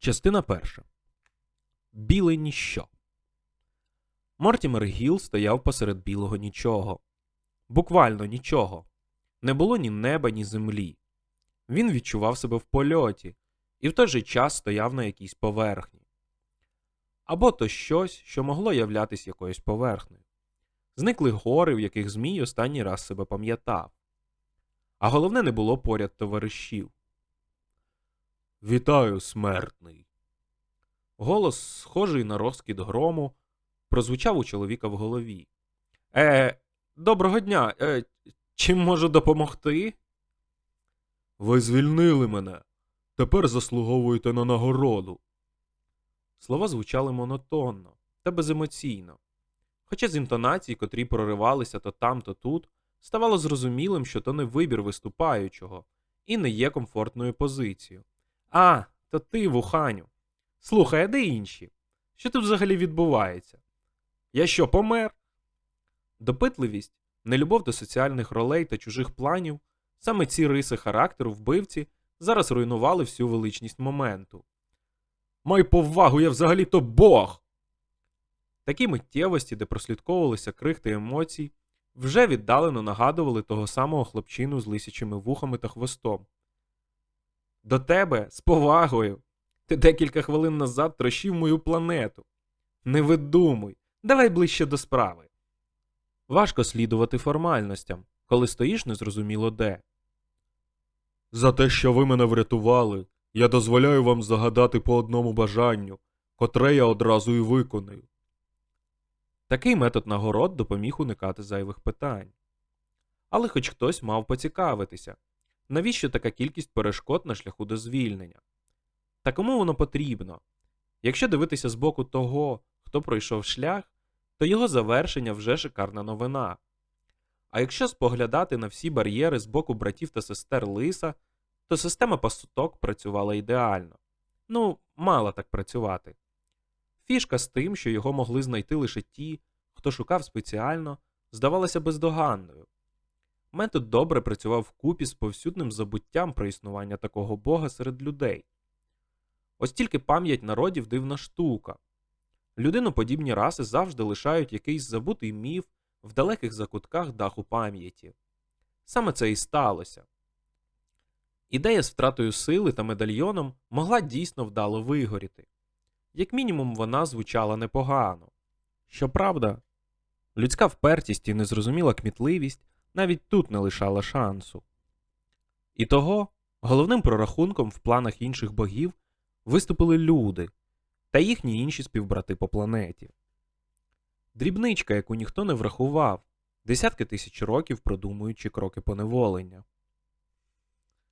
Частина перша. Біле ніщо. Мортімер Гіл стояв посеред білого нічого. Буквально нічого. Не було ні неба, ні землі. Він відчував себе в польоті і в той же час стояв на якійсь поверхні. Або то щось, що могло являтись якоюсь поверхнею. Зникли гори, в яких Змій останній раз себе пам'ятав. А головне, не було поряд товаришів. Вітаю, смертний. Голос, схожий на розкіт грому, прозвучав у чоловіка в голові. Е, доброго дня. Е, чим можу допомогти? Ви звільнили мене. Тепер заслуговуєте на нагороду. Слова звучали монотонно та беземоційно. Хоча з інтонацій, котрі проривалися то там, то тут, ставало зрозумілим, що то не вибір виступаючого і не є комфортною позицією. А, то ти, вуханю. Слухай, а де інші? Що тут взагалі відбувається? Я що, помер? Допитливість, нелюбов до соціальних ролей та чужих планів, саме ці риси характеру вбивці зараз руйнували всю величність моменту. Май повагу, я взагалі-то Бог. Такі миттєвості, де прослідковувалися крихти емоцій, вже віддалено нагадували того самого хлопчину з лисячими вухами та хвостом. До тебе з повагою. Ти декілька хвилин назад трощив мою планету. Не видумуй, давай ближче до справи. Важко слідувати формальностям, коли стоїш незрозуміло де. За те, що ви мене врятували, я дозволяю вам загадати по одному бажанню, котре я одразу і виконую. Такий метод нагород допоміг уникати зайвих питань. Але хоч хтось мав поцікавитися, навіщо така кількість перешкод на шляху до звільнення? Та кому воно потрібно? Якщо дивитися з боку того, хто пройшов шлях, то його завершення вже шикарна новина. А якщо споглядати на всі бар'єри з боку братів та сестер Лиса, то система пасток працювала ідеально. Ну, мала так працювати. Фішка з тим, що його могли знайти лише ті, хто шукав спеціально, здавалася бездоганною. Метод добре працював вкупі з повсюдним забуттям про існування такого бога серед людей. Ось тільки пам'ять народів дивна штука. Людиноподібні раси завжди лишають якийсь забутий міф в далеких закутках даху пам'яті. Саме це і сталося. Ідея з втратою сили та медальйоном могла дійсно вдало вигоріти. Як мінімум, вона звучала непогано. Щоправда, людська впертість і незрозуміла кмітливість навіть тут не лишала шансу. І того головним прорахунком в планах інших богів виступили люди та їхні інші співбрати по планеті. Дрібничка, яку ніхто не врахував, десятки тисяч років продумуючи кроки поневолення.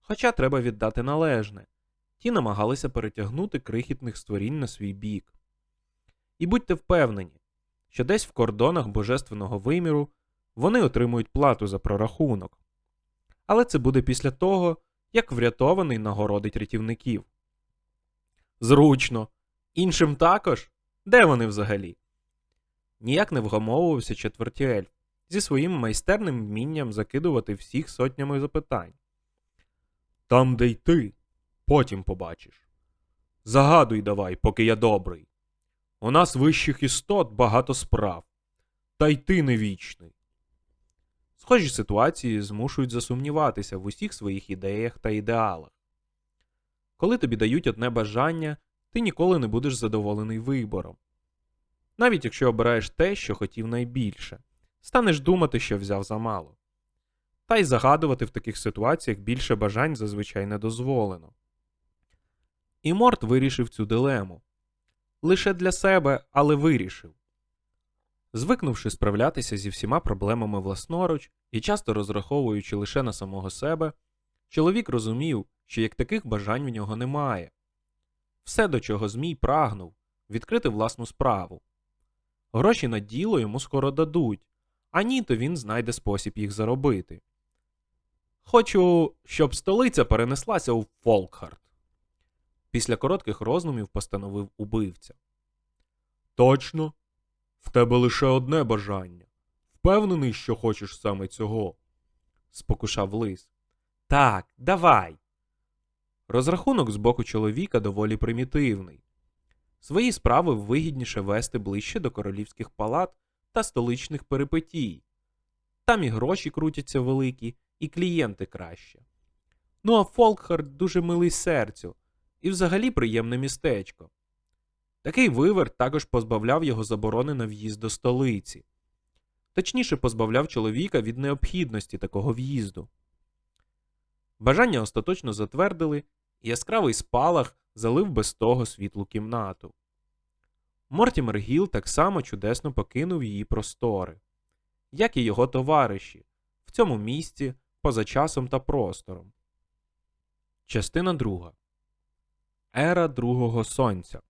Хоча треба віддати належне, ті намагалися перетягнути крихітних створінь на свій бік. І будьте впевнені, що десь в кордонах божественного виміру вони отримують плату за прорахунок. Але це буде після того, як врятований нагородить рятівників. Зручно. Іншим також? Де вони взагалі? Ніяк не вгамовувався четвертій ельф зі своїм майстерним вмінням закидувати всіх сотнями запитань. Там, де й ти, потім побачиш. Загадуй давай, поки я добрий. У нас вищих істот багато справ, та й ти не вічний. Схожі ситуації змушують засумніватися в усіх своїх ідеях та ідеалах. Коли тобі дають одне бажання, ти ніколи не будеш задоволений вибором. Навіть якщо обираєш те, що хотів найбільше, станеш думати, що взяв замало. Та й загадувати в таких ситуаціях більше бажань зазвичай не дозволено. І Морт вирішив цю дилему лише для себе, але вирішив. Звикнувши справлятися зі всіма проблемами власноруч і часто розраховуючи лише на самого себе, чоловік розумів, що як таких бажань в нього немає. Все, до чого Змій прагнув, відкрити власну справу. Гроші на діло йому скоро дадуть, а ні, то він знайде спосіб їх заробити. Хочу, щоб столиця перенеслася у Фолкхарт. Після коротких роздумів постановив убивця. Точно? В тебе лише одне бажання. Впевнений, що хочеш саме цього? спокушав лис. Так, давай. Розрахунок з боку чоловіка доволі примітивний. Свої справи вигідніше вести ближче до королівських палат та столичних перипетій. Там і гроші крутяться великі, і клієнти краще. Ну а Фолкхард дуже милий серцю, і взагалі приємне містечко. Такий виверт також позбавляв його заборони на в'їзд до столиці. Точніше, позбавляв чоловіка від необхідності такого в'їзду. Бажання остаточно затвердили, і яскравий спалах залив без того світлу кімнату. Мортімер Гіл так само чудесно покинув її простори, як і його товариші, в цьому місці, поза часом та простором. Частина друга. Ера другого сонця.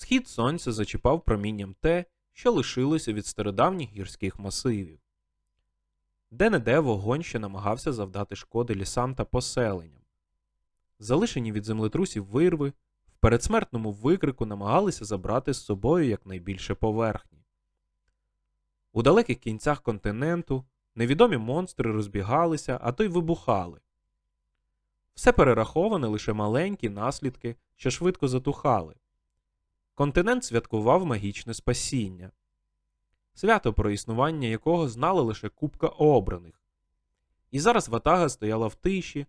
Схід сонця зачіпав промінням те, що лишилося від стародавніх гірських масивів. Де-не-де вогонь ще намагався завдати шкоди лісам та поселенням. Залишені від землетрусів вирви в передсмертному викрику намагалися забрати з собою якнайбільше поверхні. У далеких кінцях континенту невідомі монстри розбігалися, а то й вибухали. Все перераховане лише маленькі наслідки, що швидко затухали. Континент святкував магічне спасіння, свято про існування якого знала лише купка обраних. І зараз ватага стояла в тиші,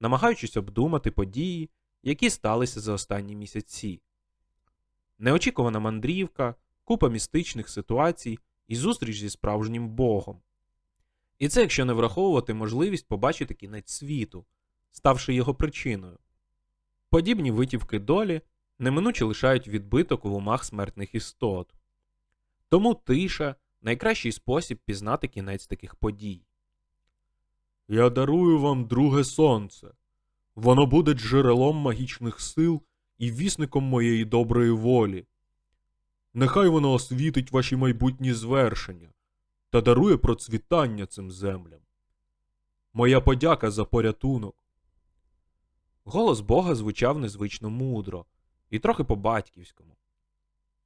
намагаючись обдумати події, які сталися за останні місяці. Неочікувана мандрівка, купа містичних ситуацій і зустріч зі справжнім Богом. І це якщо не враховувати можливість побачити кінець світу, ставши його причиною. Подібні витівки долі неминуче лишають відбиток у умах смертних істот. Тому тиша найкращий спосіб пізнати кінець таких подій. Я дарую вам друге сонце. Воно буде джерелом магічних сил і вісником моєї доброї волі. Нехай воно освітить ваші майбутні звершення та дарує процвітання цим землям. Моя подяка за порятунок. Голос Бога звучав незвично мудро і трохи по-батьківському.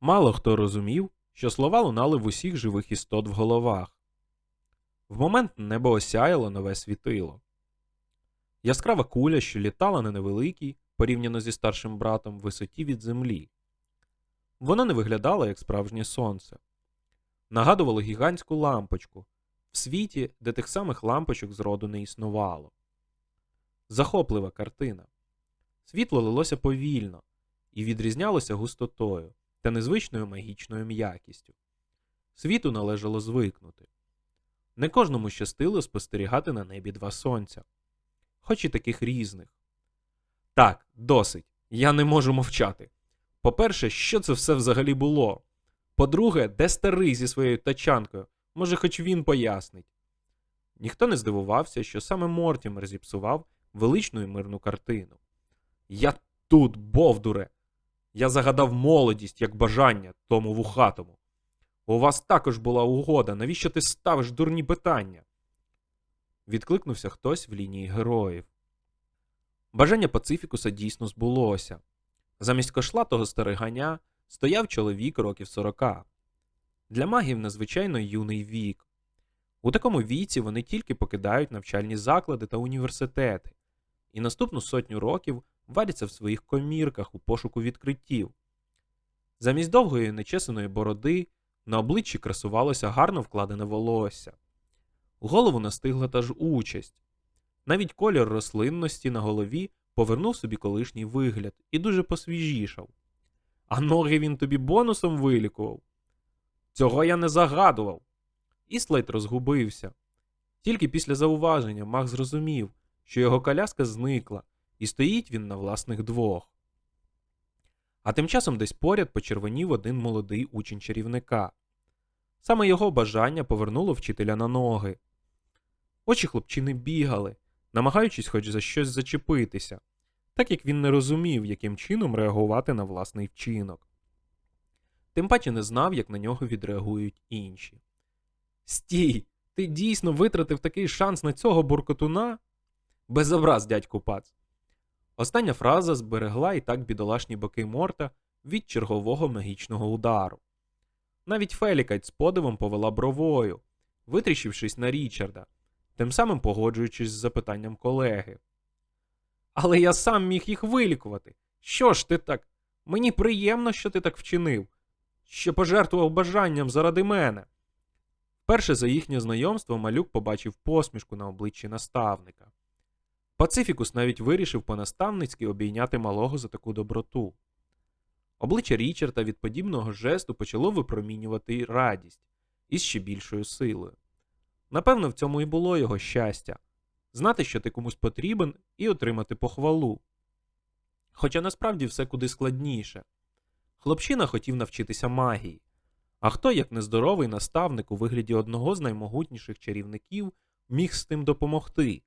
Мало хто розумів, що слова лунали в усіх живих істот в головах. В момент небо осяяло нове світило. Яскрава куля, що літала на невеликій, порівняно зі старшим братом, висоті від землі. Вона не виглядала як справжнє сонце. Нагадувало гігантську лампочку в світі, де тих самих лампочок зроду не існувало. Захоплива картина. Світло лилося повільно і відрізнялося густотою та незвичною магічною м'якістю. Світу належало звикнути. Не кожному щастило спостерігати на небі два сонця, хоч і таких різних. Так, досить. Я не можу мовчати. По-перше, що це все взагалі було? По-друге, де старий зі своєю тачанкою? Може, хоч він пояснить. Ніхто не здивувався, що саме Мортімер зіпсував величну і мирну картину. Я тут, Бовдуре! Я загадав молодість як бажання тому вухатому. У вас також була угода, навіщо ти ставиш дурні питання? Відкликнувся хтось в лінії героїв. Бажання Пацифікуса дійсно збулося. Замість кошлатого стариганя стояв чоловік років сорока. Для магів надзвичайно юний вік. У такому віці вони тільки покидають навчальні заклади та університети, і наступну сотню років варяться в своїх комірках у пошуку відкриттів. Замість довгої нечесаної бороди на обличчі красувалося гарно вкладене волосся. Голову настигла та ж участь. Навіть колір рослинності на голові повернув собі колишній вигляд і дуже посвіжішав. А ноги він тобі бонусом вилікував. Цього я не загадував. Іслайт розгубився. Тільки після зауваження маг зрозумів, що його коляска зникла, і стоїть він на власних двох. А тим часом десь поряд почервонів один молодий учень чарівника. Саме його бажання повернуло вчителя на ноги. Очі хлопчини бігали, намагаючись хоч за щось зачепитися, так як він не розумів, яким чином реагувати на власний вчинок. Тим паче не знав, як на нього відреагують інші. Стій! Ти дійсно витратив такий шанс на цього буркотуна? Безобраз, дядьку пац. Остання фраза зберегла і так бідолашні боки Морта від чергового магічного удару. Навіть Фелікать з подивом повела бровою, витріщившись на Річарда, тим самим погоджуючись з запитанням колеги. Але я сам міг їх вилікувати. Що ж ти так? Мені приємно, що ти так вчинив, що пожертвував бажанням заради мене. Перше за їхнє знайомство малюк побачив посмішку на обличчі наставника. Пацифікус навіть вирішив по-наставницьки обійняти малого за таку доброту. Обличчя Річарда від подібного жесту почало випромінювати радість із ще більшою силою. Напевно, в цьому і було його щастя знати, що ти комусь потрібен, і отримати похвалу. Хоча насправді все куди складніше. Хлопчина хотів навчитися магії, а хто, як нездоровий наставник у вигляді одного з наймогутніших чарівників, міг з тим допомогти?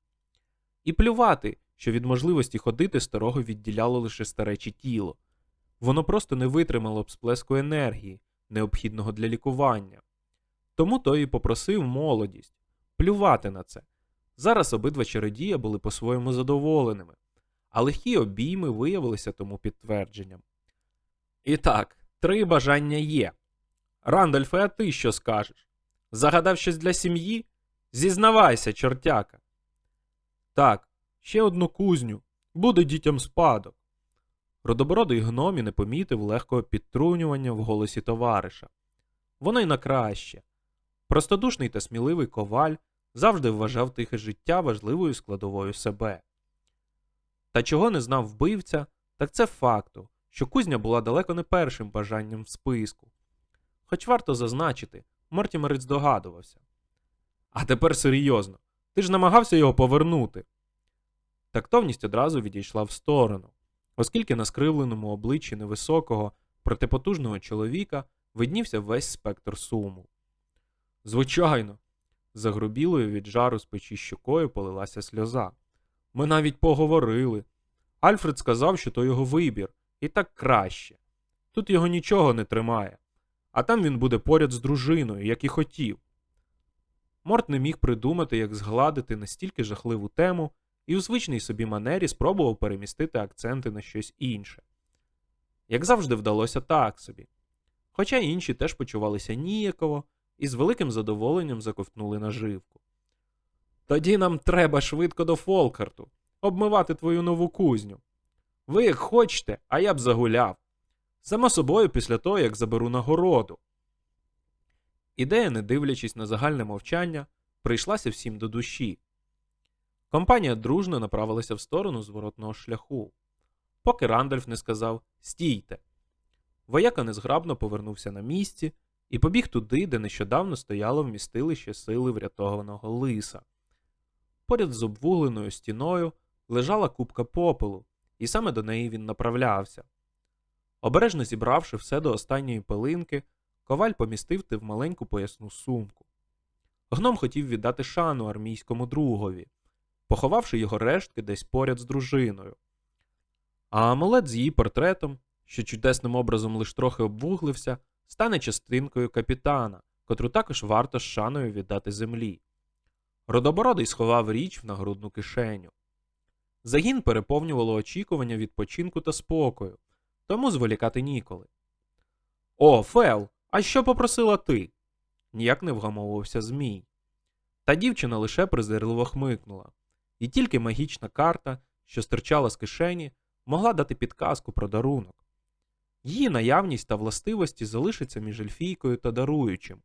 І плювати, що від можливості ходити старого відділяло лише старече тіло. Воно просто не витримало б сплеску енергії, необхідного для лікування. Тому той і попросив молодість плювати на це. Зараз обидва чародія були по-своєму задоволеними, а легкі обійми виявилися тому підтвердженням. І так, три бажання є. Рандольфе, а ти що скажеш? Загадав щось для сім'ї? Зізнавайся, чортяка. Так, ще одну кузню. Буде дітям спадок. Родобородий гном і не помітив легкого підтрунювання в голосі товариша. Воно й на краще. Простодушний та сміливий коваль завжди вважав тихе життя важливою складовою себе. Та чого не знав вбивця, так це факту, що кузня була далеко не першим бажанням в списку. Хоч варто зазначити, Мортімерець здогадувався. А тепер серйозно, ти ж намагався його повернути. Тактовність одразу відійшла в сторону, оскільки на скривленому обличчі невисокого, протипотужного чоловіка виднівся весь спектр суму. Звичайно, загрубілою від жару з печі щокою полилася сльоза. Ми навіть поговорили. Альфред сказав, що то його вибір, і так краще. Тут його нічого не тримає, а там він буде поряд з дружиною, як і хотів. Морт не міг придумати, як згладити настільки жахливу тему, і у звичній собі манері спробував перемістити акценти на щось інше. Як завжди, вдалося так собі. Хоча інші теж почувалися ніяково і з великим задоволенням заковтнули наживку. Тоді нам треба швидко до Фолкарту, обмивати твою нову кузню. Ви як хочете, а я б загуляв. Само собою, після того, як заберу нагороду. Ідея, не дивлячись на загальне мовчання, прийшлася всім до душі. Компанія дружно направилася в сторону зворотного шляху, поки Рандольф не сказав Стійте. Вояка незграбно повернувся на місці і побіг туди, де нещодавно стояло вмістилище сили врятованого лиса. Поряд з обвугленою стіною лежала купка попелу, і саме до неї він направлявся. Обережно зібравши все до останньої пилинки, коваль помістив те в маленьку поясну сумку. Гном хотів віддати шану армійському другові, поховавши його рештки десь поряд з дружиною. А амулет з її портретом, що чудесним образом лиш трохи обвуглився, стане частинкою капітана, котру також варто з шаною віддати землі. Родобородий сховав річ в нагрудну кишеню. Загін переповнювало очікування відпочинку та спокою, тому зволікати ніколи. О, Фел, а що попросила ти? ніяк не вгамовувався Змій. Та дівчина лише презирливо хмикнула, і тільки магічна карта, що стирчала з кишені, могла дати підказку про дарунок. Її наявність та властивості залишаться між ельфійкою та даруючим.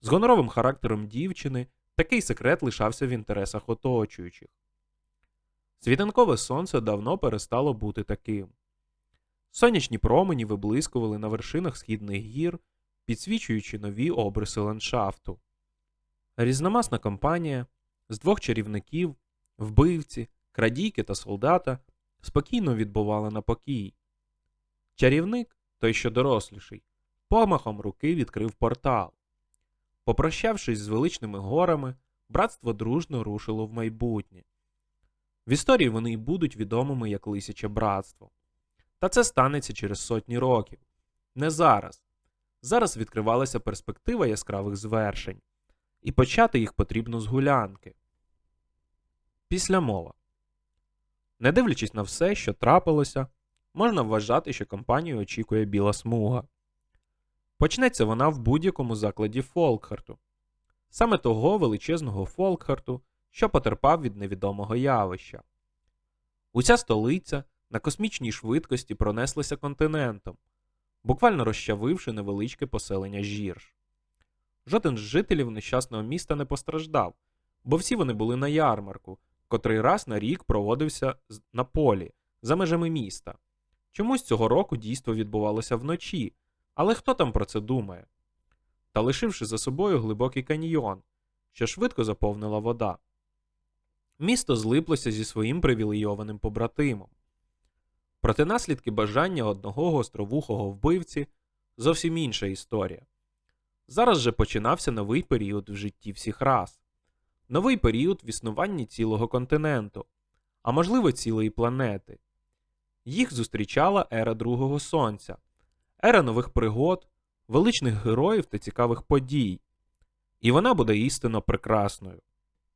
З гоноровим характером дівчини такий секрет лишався в інтересах оточуючих. Світанкове сонце давно перестало бути таким. Сонячні промені виблискували на вершинах східних гір, підсвічуючи нові обриси ландшафту. Різномасна компанія з двох чарівників, вбивці, крадійки та солдата спокійно відбувала на покій. Чарівник, той що доросліший, помахом руки відкрив портал. Попрощавшись з величними горами, братство дружно рушило в майбутнє. В історії вони й будуть відомими як Лисяче братство. Та це станеться через сотні років. Не зараз. Зараз відкривалася перспектива яскравих звершень, і почати їх потрібно з гулянки. Після мова. Не дивлячись на все, що трапилося, можна вважати, що компанію очікує біла смуга. Почнеться вона в будь-якому закладі Фолкхарту, саме того величезного Фолкхарту, що потерпав від невідомого явища. Уся столиця на космічній швидкості пронеслася континентом, буквально розчавивши невеличке поселення Жірж. Жоден з жителів нещасного міста не постраждав, бо всі вони були на ярмарку, котрий раз на рік проводився на полі, за межами міста. Чомусь цього року дійство відбувалося вночі, але хто там про це думає? Та лишивши за собою глибокий каньйон, що швидко заповнила вода. Місто злиплося зі своїм привілейованим побратимом. Проте наслідки бажання одного гостровухого вбивці зовсім інша історія. Зараз же починався новий період в житті всіх рас, новий період в існуванні цілого континенту, а можливо цілої планети. Їх зустрічала ера Другого Сонця, ера нових пригод, величних героїв та цікавих подій. І вона буде істинно прекрасною.